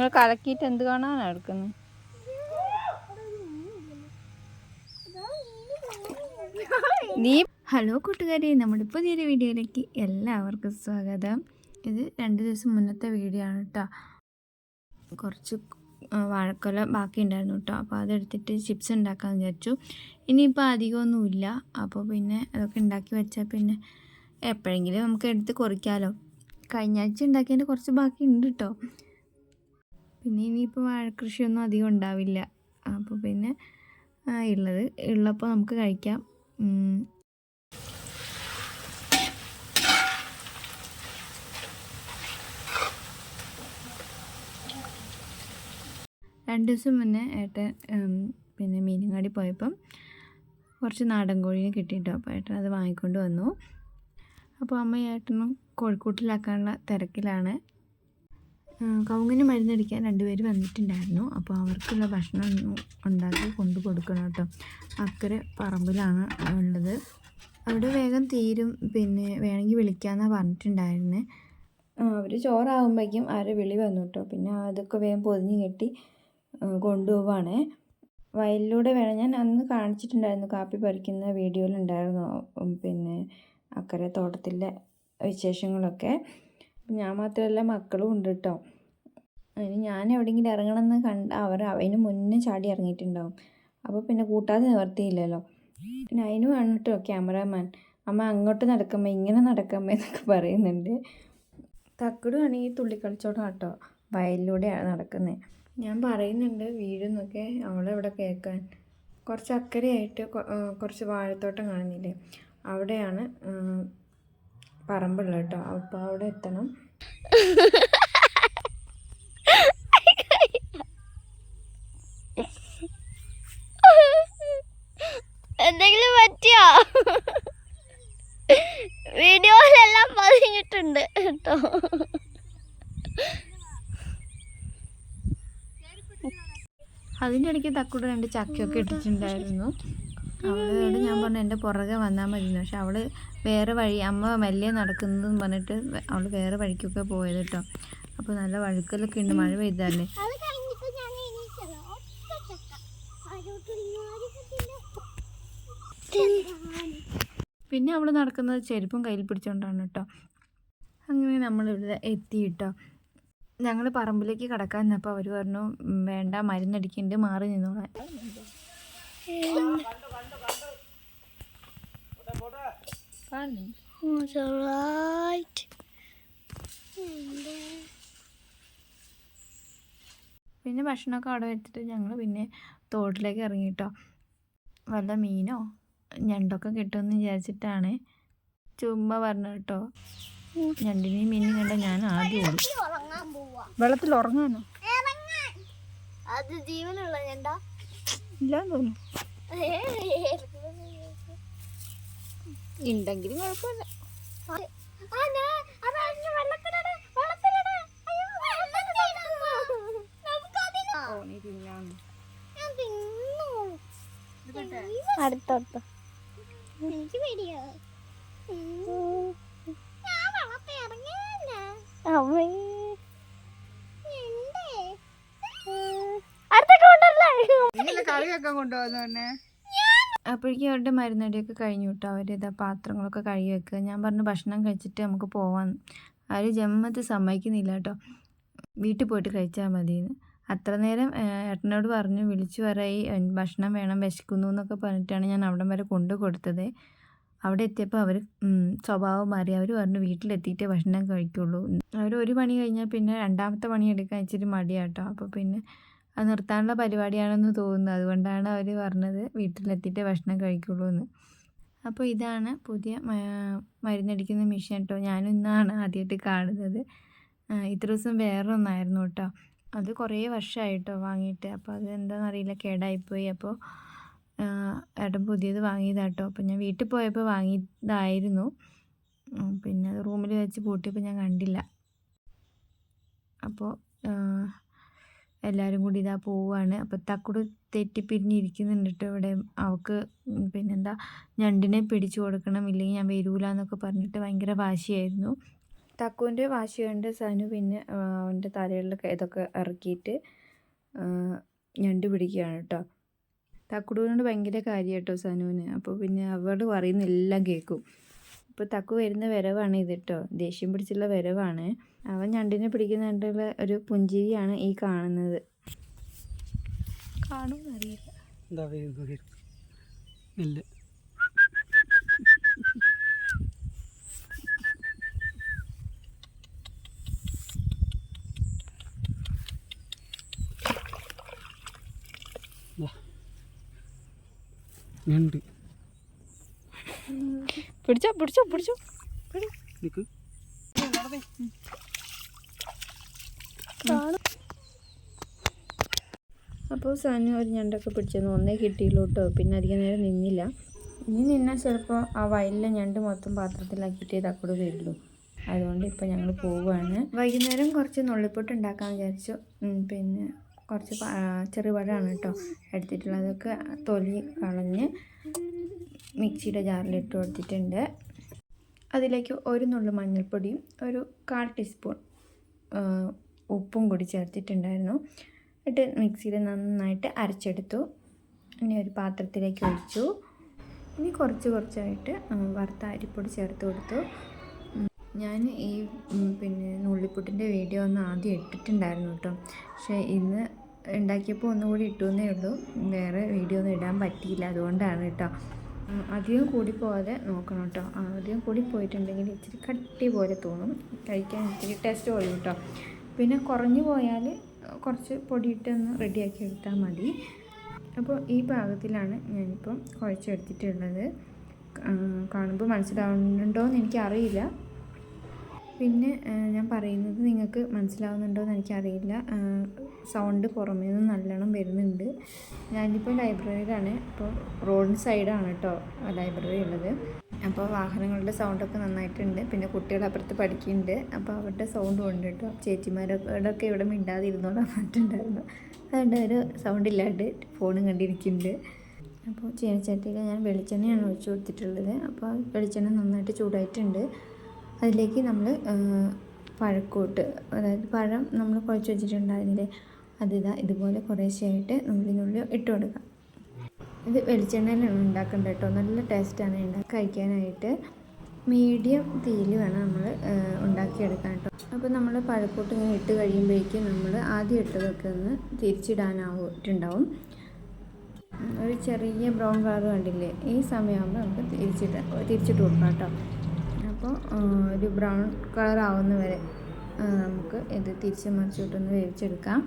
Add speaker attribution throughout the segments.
Speaker 1: നിങ്ങൾ കലക്കിയിട്ട് എന്ത് കാണാനാണ് എടുക്കുന്നത് നീ
Speaker 2: ഹലോ കൂട്ടുകാരി നമ്മുടെ പുതിയൊരു വീഡിയോയിലേക്ക് എല്ലാവർക്കും സ്വാഗതം. ഇത് രണ്ട് ദിവസം മുന്നത്തെ വീഡിയോ ആണ് കേട്ടോ കുറച്ച് വാഴക്കൊല ബാക്കി ഉണ്ടായിരുന്നു കേട്ടോ അപ്പോൾ അതെടുത്തിട്ട് ചിപ്സ് ഉണ്ടാക്കാമെന്ന് വിചാരിച്ചു. ഇനിയിപ്പോൾ അധികമൊന്നുമില്ല. അപ്പോൾ പിന്നെ അതൊക്കെ ഉണ്ടാക്കി വെച്ചാൽ പിന്നെ എപ്പോഴെങ്കിലും നമുക്ക് എടുത്ത് കുറിക്കാമല്ലോ കഴിഞ്ഞ ആഴ്ച ഉണ്ടാക്കിയതിന്റെ കുറച്ച് ബാക്കി ഉണ്ട് കേട്ടോ പിന്നെ ഇനിയിപ്പോൾ വാഴക്കൃഷിയൊന്നും അധികം ഉണ്ടാവില്ല. അപ്പോൾ പിന്നെ ഉള്ളത് ഉള്ളപ്പോൾ നമുക്ക് കഴിക്കാം. രണ്ട് ദിവസം മുന്നേ ഏട്ടൻ പിന്നെ മീനങ്ങാടി പോയപ്പം കുറച്ച് നാടൻ കോഴീനെ കിട്ടിയിട്ടോ. അപ്പോൾ ഏട്ടൻ അത് വാങ്ങിക്കൊണ്ട് വന്നു. അപ്പോൾ അമ്മ ഏട്ടനും കോഴിക്കൂട്ടിലാക്കാനുള്ള തിരക്കിലാണ്. ഉം, കവുങ്ങിന് മരുന്നടിക്കാൻ രണ്ടുപേരും വന്നിട്ടുണ്ടായിരുന്നു. അപ്പോൾ അവർക്കുള്ള ഭക്ഷണം ഉണ്ടാക്കി കൊണ്ടു കൊടുക്കണം കേട്ടോ. അക്കരെ പറമ്പിലാണ് ഉള്ളത്. അവിടെ വേഗം തീരും. പിന്നെ വേണമെങ്കിൽ വിളിക്കാമെന്നാണ് പറഞ്ഞിട്ടുണ്ടായിരുന്നത് അവർ ചോറാകുമ്പോഴേക്കും ആരെ വിളി വന്നു കേട്ടോ. പിന്നെ അതൊക്കെ വേഗം പൊതിഞ്ഞ് കെട്ടി കൊണ്ടുപോവാണേ. വയലിലൂടെ വേണം. ഞാൻ അന്ന് കാണിച്ചിട്ടുണ്ടായിരുന്നു. കാപ്പി പറിക്കുന്ന വീഡിയോയിലുണ്ടായിരുന്നു. പിന്നെ അക്കരെ തോട്ടത്തിലെ വിശേഷങ്ങളൊക്കെ. ഞാൻ മാത്രമല്ല മക്കളും ഉണ്ട് കേട്ടോ. അതിന് ഞാൻ എവിടെയെങ്കിലും ഇറങ്ങണമെന്ന് കണ്ട അവർ അതിന് മുന്നേ ചാടി ഇറങ്ങിയിട്ടുണ്ടാവും. അപ്പോൾ പിന്നെ കൂട്ടാതെ നിവർത്തിയില്ലല്ലോ. പിന്നെ അതിന് വേണം കേട്ടോ ക്യാമറാമാൻ അമ്മ അങ്ങോട്ട് നടക്കുമ്പോൾ ഇങ്ങനെ നടക്കുമ്പോൾ എന്നൊക്കെ പറയുന്നുണ്ട്. തക്കടുവാണെങ്കിൽ തുള്ളിക്കളിച്ചോടാ കേട്ടോ വയലിലൂടെയാണ് നടക്കുന്നത്. ഞാൻ പറയുന്നുണ്ട് വീഴുന്നൊക്കെ അവളെവിടെ കേൾക്കാൻ. കുറച്ച് അക്കരയായിട്ട് കുറച്ച് വാഴത്തോട്ടം കാണുന്നില്ലേ? അവിടെയാണ് പറമ്പുള്ളത് കേട്ടോ. അപ്പോൾ അവിടെ എത്തണം.
Speaker 3: പറ്റിയോ? വീഡിയോയിലെല്ലാം പതിഞ്ഞിട്ടുണ്ട് കേട്ടോ.
Speaker 2: അതിന്റെ ഇടയ്ക്ക് തക്കൂടെ രണ്ട് ചക്കയൊക്കെ ഇട്ടിട്ടുണ്ടായിരുന്നു. അവളോട് ഞാൻ പറഞ്ഞു എന്റെ പുറകെ വന്നാൽ മതി പക്ഷെ അവൾ വേറെ വഴി അമ്മ മെല്ലെ നടക്കുന്നതെന്ന് പറഞ്ഞിട്ട് അവൾ വേറെ വഴിക്കൊക്കെ പോയത് കേട്ടോ. അപ്പോൾ നല്ല വഴുക്കലൊക്കെ ഉണ്ട് മഴ പെയ്താലേ. പിന്നെ അവൾ നടക്കുന്നത് ചെരുപ്പും കയ്യിൽ പിടിച്ചുകൊണ്ടാണ് കേട്ടോ അങ്ങനെ നമ്മളിവിടെ എത്തി കേട്ടോ ഞങ്ങൾ പറമ്പിലേക്ക് കടക്കാൻ നിന്നപ്പോൾ അവർ പറഞ്ഞു വേണ്ട മരുന്നടിക്കുന്നുണ്ട് മാറി നിന്നോളാൻ. പിന്നെ ഭക്ഷണമൊക്കെ അവിടെ വെച്ചിട്ട് ഞങ്ങൾ പിന്നെ തോട്ടിലേക്ക് ഇറങ്ങിയിട്ടോ വല്ല മീനോ ഞണ്ടൊക്കെ കിട്ടുമെന്ന് വിചാരിച്ചിട്ടാണ്. ചുമ്മാ പറഞ്ഞു കേട്ടോ. ഞണ്ടിനെയും മീനും കണ്ട ഞാൻ ആദ്യം ഓടി.
Speaker 3: ഉറങ്ങാൻ പോവാ
Speaker 2: വെള്ളത്തിൽ ഉറങ്ങാനോ?
Speaker 3: അത് ജീവനുള്ള ഞണ്ടാ.
Speaker 2: ഇല്ലാന്ന് തോന്നുന്നു. ഉണ്ടെങ്കിലും കുഴപ്പമില്ല.
Speaker 3: അടുത്തടുത്ത. എനിക്ക് പേടിയാ. ഞാൻ ഇറങ്ങിയല്ല അമ്മേ.
Speaker 1: കൊണ്ടുപോകുന്നെ
Speaker 2: അപ്പോഴേക്കും അവരുടെ മരുന്നടിയൊക്കെ കഴിഞ്ഞു കേട്ടോ. അവർ ഇതാ പാത്രങ്ങളൊക്കെ കഴുകി വെക്കുക. ഞാൻ പറഞ്ഞു ഭക്ഷണം കഴിച്ചിട്ട് നമുക്ക് പോവാൻ അവർ ജമ്മത്ത് സമ്മതിക്കുന്നില്ല കേട്ടോ. വീട്ടിൽ പോയിട്ട് കഴിച്ചാൽ മതിയെന്ന്. അത്ര നേരം ഏട്ടനോട് പറഞ്ഞു വിളിച്ചു "എൻ- ഭക്ഷണം വേണം വിശക്കുന്നു എന്നൊക്കെ പറഞ്ഞിട്ടാണ് ഞാൻ അവിടം വരെ കൊണ്ടു കൊടുത്തത്. അവിടെ എത്തിയപ്പോൾ അവർ സ്വഭാവം മാറി. അവർ പറഞ്ഞു വീട്ടിലെത്തിയിട്ടേ ഭക്ഷണം കഴിക്കുള്ളൂ. അവർ ഒരു പണി കഴിഞ്ഞാൽ പിന്നെ രണ്ടാമത്തെ പണി എടുക്കാൻ ഇച്ചിരി മടിയാട്ടോ. അപ്പോൾ പിന്നെ അത് നിർത്താനുള്ള പരിപാടിയാണെന്ന് തോന്നുന്നു. അതുകൊണ്ടാണ് അവർ പറഞ്ഞത് വീട്ടിലെത്തിയിട്ടേ ഭക്ഷണം കഴിക്കുള്ളൂ എന്ന്. അപ്പോൾ ഇതാണ് പുതിയ മരുന്നടിക്കുന്ന മെഷീൻ കേട്ടോ. ഞാനിന്നാണ് ആദ്യമായിട്ട് കാണുന്നത്. ഇത്ര ദിവസം വേറെ ഒന്നായിരുന്നു കേട്ടോ. അത് കുറേ വർഷമായിട്ടോ വാങ്ങിയിട്ട്. അപ്പോൾ അത് എന്താണെന്നറിയില്ല കേടായിപ്പോയി. അപ്പോൾ ഏട്ടൻ പുതിയത് വാങ്ങിയതാട്ടോ. അപ്പോൾ ഞാൻ വീട്ടിൽ പോയപ്പോൾ വാങ്ങിയതായിരുന്നു. പിന്നെ അത് റൂമിൽ വെച്ച് പൂട്ടിയപ്പോൾ ഞാൻ കണ്ടില്ല. അപ്പോൾ എല്ലാവരും കൂടി ഇതാ പോവുകയാണ് അപ്പോൾ തക്കുട് തെറ്റിപ്പിരിഞ്ഞിരിക്കുന്നുണ്ട് കേട്ടോ ഇവിടെ. അവൾക്ക് പിന്നെന്താ ഞണ്ടിനെ പിടിച്ചു കൊടുക്കണം ഇല്ലെങ്കിൽ ഞാൻ വരൂല എന്നൊക്കെ പറഞ്ഞിട്ട് ഭയങ്കര വാശിയായിരുന്നു. തക്കുവിന്റെ വാശി കണ്ട് സനു പിന്നെ അവന്റെ തലയിലൊക്കെ ഇതൊക്കെ ഇറക്കിയിട്ട് ഞണ്ട് പിടിക്കുകയാണ് കേട്ടോ. തക്കുടുവിനോട് ഭയങ്കര കാര്യം കേട്ടോ സനുവിന്. അപ്പോൾ പിന്നെ അവരോട് പറയുന്ന എല്ലാം കേൾക്കും. ഇപ്പോൾ തക്കു വരുന്ന വരവാണ് ഇത് കേട്ടോ. ദേഷ്യം പിടിച്ചുള്ള വരവാണ്. അവൻ ഞണ്ടിനെ പിടിക്കുന്നുണ്ടുള്ള ഒരു പുഞ്ചിരിയാണ് ഈ കാണുന്നത്. കാണുമെന്നറിയില്ല
Speaker 4: ഞണ്ട്
Speaker 2: പിടിച്ചോ പിടിച്ചോ പിടിച്ചോ.
Speaker 4: നിക്ക്.
Speaker 2: അപ്പോൾ സാനു ഒരു ഞണ്ടൊക്കെ പിടിച്ചെന്ന് ഒന്നേ കിട്ടിയുള്ളൂ കേട്ടോ. പിന്നെ അധികം നേരം നിന്നില്ല. ഇനി നിന്നാൽ ചിലപ്പോൾ ആ വയലിലെ ഞണ്ട് മൊത്തം പാത്രത്തിലാക്കിയിട്ടേ തക്കോട് വരുള്ളൂ. അതുകൊണ്ട് ഇപ്പോൾ ഞങ്ങൾ പോവുകയാണ് വൈകുന്നേരം കുറച്ച് നുള്ളിപ്പൊട്ട് ഉണ്ടാക്കാൻ വിചാരിച്ചു. പിന്നെ കുറച്ച് ചെറിയ പഴമാണ് കേട്ടോ എടുത്തിട്ടുള്ളത്. അതൊക്കെ തൊലി കളഞ്ഞ് മിക്സിയുടെ ജാറിലിട്ട് കൊടുത്തിട്ടുണ്ട്. അതിലേക്ക് ഒരു നുള്ളു മഞ്ഞൾപ്പൊടിയും ഒരു കാൽ ടീസ്പൂൺ ഉപ്പും കൂടി ചേർത്തിട്ടുണ്ടായിരുന്നു. എന്നിട്ട് മിക്സിയിൽ നന്നായിട്ട് അരച്ചെടുത്തു. ഇനി ഒരു പാത്രത്തിലേക്ക് ഒഴിച്ചു. ഇനി കുറച്ച് കുറച്ചായിട്ട് വറുത്ത അരിപ്പൊടി ചേർത്ത് കൊടുത്തു. ഞാൻ ഈ പിന്നെ നുള്ളിപ്പുട്ടിന്റെ വീഡിയോ ഒന്ന് ആദ്യം ഇട്ടിട്ടുണ്ടായിരുന്നു കേട്ടോ. പക്ഷേ ഇന്ന് ഉണ്ടാക്കിയപ്പോൾ ഒന്നുകൂടി ഇട്ടുവെന്നേ ഉള്ളൂ. വേറെ വീഡിയോ ഒന്നും ഇടാൻ പറ്റിയില്ല അതുകൊണ്ടാണ് കേട്ടോ. അധികം കൂടി പോകാതെ നോക്കണം കേട്ടോ. അധികം കൂടി പോയിട്ടുണ്ടെങ്കിൽ ഇച്ചിരി കട്ടി പോലെ തോന്നും. കഴിക്കാൻ ഇച്ചിരി ടേസ്റ്റ് പോലും കേട്ടോ. പിന്നെ കുറഞ്ഞു പോയാൽ കുറച്ച് പൊടിയിട്ടൊന്ന് റെഡിയാക്കി എടുത്താൽ മതി. അപ്പോൾ ഈ പാകത്തിലാണ് ഞാനിപ്പം കുഴച്ചെടുത്തിട്ടുള്ളത്. കാണുമ്പോൾ മനസ്സിലാവുന്നുണ്ടോ എന്ന് എനിക്കറിയില്ല. പിന്നെ ഞാൻ പറയുന്നത് നിങ്ങൾക്ക് മനസ്സിലാവുന്നുണ്ടോ എന്ന് എനിക്കറിയില്ല സൗണ്ട് പുറമേ നിന്ന് നല്ലോണം വരുന്നുണ്ട്. ഞാനിപ്പോൾ ലൈബ്രറിയിലാണ്. ഇപ്പോൾ റോഡ് സൈഡാണ് കേട്ടോ ലൈബ്രറി ഉള്ളത്. അപ്പോൾ വാഹനങ്ങളുടെ സൗണ്ടൊക്കെ നന്നായിട്ടുണ്ട്. പിന്നെ കുട്ടികൾ അപ്പുറത്ത് പഠിക്കുന്നുണ്ട്. അപ്പോൾ അവരുടെ സൗണ്ടും ഉണ്ട് കേട്ടോ ചേച്ചിമാരോടൊക്കെ ഇവിടെ മിണ്ടാതിരുന്നോളാൻ പറഞ്ഞിട്ടുണ്ടായിരുന്നു അതുകൊണ്ട് ഒരു സൗണ്ട് ഇല്ലാണ്ട് ഫോണും കണ്ടിരിക്കുന്നുണ്ട്. അപ്പോൾ ചീനച്ചട്ടിയിൽ ഞാൻ വെളിച്ചെണ്ണയാണ് ഒഴിച്ചു കൊടുത്തിട്ടുള്ളത്. അപ്പോൾ വെളിച്ചെണ്ണ നന്നായിട്ട് ചൂടായിട്ടുണ്ട്. അതിലേക്ക് നമ്മൾ പഴക്കൂട്ട്. അതായത് പഴം നമ്മൾ കുഴച്ച് വെച്ചിട്ടുണ്ടായിരുന്നില്ലേ? അതിതാ ഇതുപോലെ കുറേശ്ശെയായിട്ട് നമ്മളിതിനുള്ളിൽ നുള്ളി ഇട്ട് കൊടുക്കാം. ഇത് വെളിച്ചെണ്ണയിലാണ് ഉണ്ടാക്കേണ്ടത് കേട്ടോ. നല്ല ടേസ്റ്റാണ് ഉണ്ടാക്കി കഴിക്കാനായിട്ട് മീഡിയം തീയിൽ വേണം നമ്മൾ ഉണ്ടാക്കിയെടുക്കാൻ കേട്ടോ. അപ്പോൾ നമ്മൾ പഴക്കൂട്ട് ഇങ്ങനെ ഇട്ട് കഴിയുമ്പോഴേക്കും നമ്മൾ ആദ്യം ഇട്ടതൊക്കെ ഒന്ന് തിരിച്ചിടാനായിട്ടുണ്ടാവും. ഒരു ചെറിയ ബ്രൗൺ കളർ കണ്ടില്ലേ? ഈ സമയമാകുമ്പോൾ നമുക്ക് തിരിച്ചിട്ട് തിരിച്ചിട്ട് കൊടുക്കാം കേട്ടോ. ഒരു ബ്രൗൺ കളർ ആവുന്ന വരെ നമുക്ക് ഇത് തിരിച്ച് മറിച്ചിട്ടൊന്ന് വേവിച്ചെടുക്കാം.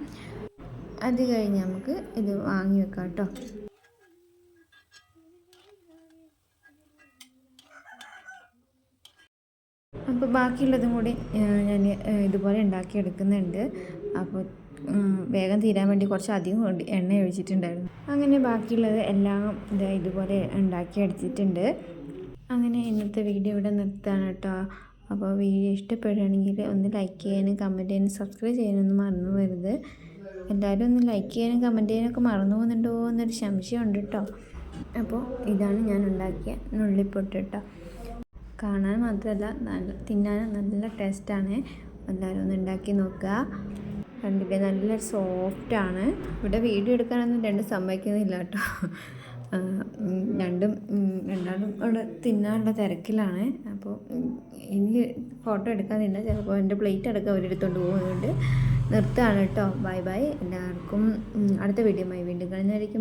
Speaker 2: അത് കഴിഞ്ഞ് നമുക്ക് ഇത് വാങ്ങി വെക്കാം കേട്ടോ. അപ്പോൾ ബാക്കിയുള്ളതും കൂടി ഞാൻ ഇതുപോലെ ഉണ്ടാക്കിയെടുക്കുന്നുണ്ട്. അപ്പോൾ വേഗം തീരാൻ വേണ്ടി കുറച്ച് അധികം എണ്ണ ഒഴിച്ചിട്ടുണ്ടായിരുന്നു. അങ്ങനെ ബാക്കിയുള്ളത് എല്ലാം ഇതുപോലെ ഉണ്ടാക്കി ഉണ്ടാക്കിയെടുത്തിട്ടുണ്ട്. അങ്ങനെ ഇന്നത്തെ വീഡിയോ ഇവിടെ നിർത്താണ് കേട്ടോ. അപ്പോൾ വീഡിയോ ഇഷ്ടപ്പെടുകയാണെങ്കിൽ ഒന്ന് ലൈക്ക് ചെയ്യാനും കമന്റ് ചെയ്യാനും സബ്സ്ക്രൈബ് ചെയ്യാനൊന്നും മറന്നു വരുത് എല്ലാവരും ഒന്ന് ലൈക്ക് ചെയ്യാനും കമന്റ് ചെയ്യാനൊക്കെ മറന്നു പോകുന്നുണ്ടോ എന്നൊരു സംശയമുണ്ട് കേട്ടോ. അപ്പോൾ ഇതാണ് ഞാൻ ഉണ്ടാക്കിയ നുള്ളിപ്പൊട്ട് കേട്ടോ. കാണാൻ മാത്രമല്ല നല്ല തിന്നാനും നല്ല ടേസ്റ്റാണ് എല്ലാവരും ഒന്ന് ഉണ്ടാക്കി നോക്കുക. കണ്ടില്ലേ? നല്ല സോഫ്റ്റാണ് ഇവിടെ വീഡിയോ എടുക്കാനൊന്നും രണ്ട് സമ്മതിക്കുന്നില്ല കേട്ടോ. രണ്ടും രണ്ടാളും അവിടെ തിന്നാനുള്ള തിരക്കിലാണ്. അപ്പോൾ എനിക്ക് ഫോട്ടോ എടുക്കാൻ നിന്ന ചിലപ്പോൾ എന്റെ പ്ലേറ്റ് അടക്കം അവരെടുത്തോണ്ട് പോകുന്നുണ്ട് നിർത്തുകയാണ് കേട്ടോ ബൈ ബൈ എല്ലാവർക്കും അടുത്ത വീഡിയോ വീണ്ടും കാണുന്നതായിരിക്കും.